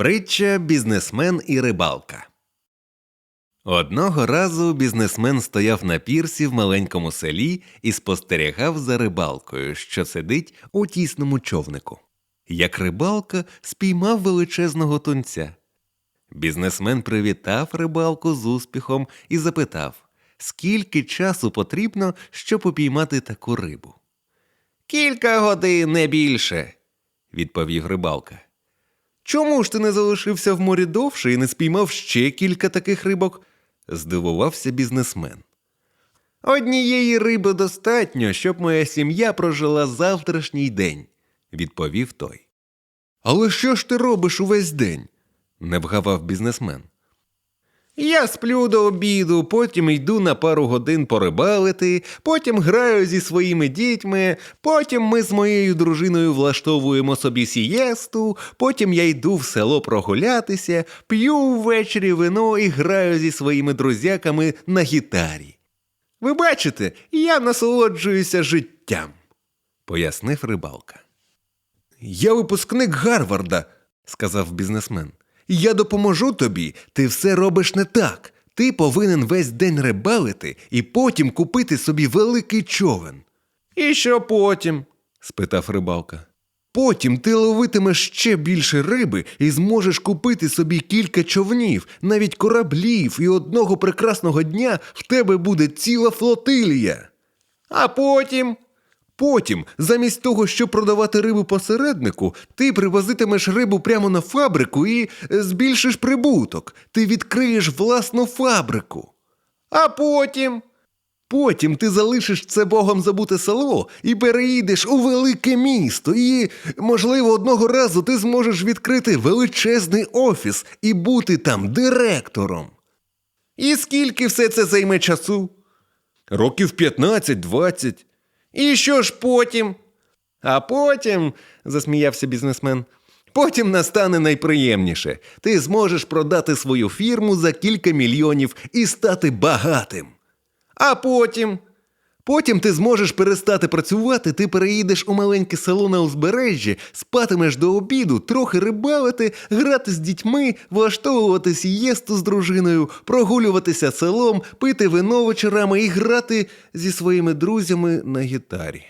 Притча бізнесмен і рибалка. Одного разу бізнесмен стояв на пірсі в маленькому селі і спостерігав за рибалкою, що сидить у тісному човнику. Як рибалка спіймав величезного тунця. Бізнесмен привітав рибалку з успіхом і запитав, скільки часу потрібно, щоб упіймати таку рибу. Кілька годин, не більше, відповів рибалка. Чому ж ти не залишився в морі довше і не спіймав ще кілька таких рибок? здивувався бізнесмен. Однієї риби достатньо, щоб моя сім'я прожила завтрашній день, відповів той. Але що ж ти робиш увесь день? не вгавав бізнесмен. Я сплю до обіду, потім йду на пару годин порибалити, потім граю зі своїми дітьми, потім ми з моєю дружиною влаштовуємо собі сієсту, потім я йду в село прогулятися, п'ю ввечері вино і граю зі своїми друзяками на гітарі. Ви бачите, я насолоджуюся життям, пояснив рибалка. Я випускник Гарварда, сказав бізнесмен. Я допоможу тобі, ти все робиш не так. Ти повинен весь день рибалити і потім купити собі великий човен. І що потім? спитав рибалка. Потім ти ловитимеш ще більше риби і зможеш купити собі кілька човнів, навіть кораблів, і одного прекрасного дня в тебе буде ціла флотилія. А потім. Потім, замість того, щоб продавати рибу посереднику, ти привозитимеш рибу прямо на фабрику і е, збільшиш прибуток. Ти відкриєш власну фабрику. А потім. Потім ти залишиш це богом забуте село і переїдеш у велике місто, і, можливо, одного разу ти зможеш відкрити величезний офіс і бути там директором. І скільки все це займе часу? Років 15-20. І що ж потім? А потім, засміявся бізнесмен, потім настане найприємніше. Ти зможеш продати свою фірму за кілька мільйонів і стати багатим. А потім. Потім ти зможеш перестати працювати, ти переїдеш у маленьке село на узбережжі, спатимеш до обіду, трохи рибалити, грати з дітьми, влаштовувати сієсту з дружиною, прогулюватися селом, пити вино вечорами і грати зі своїми друзями на гітарі.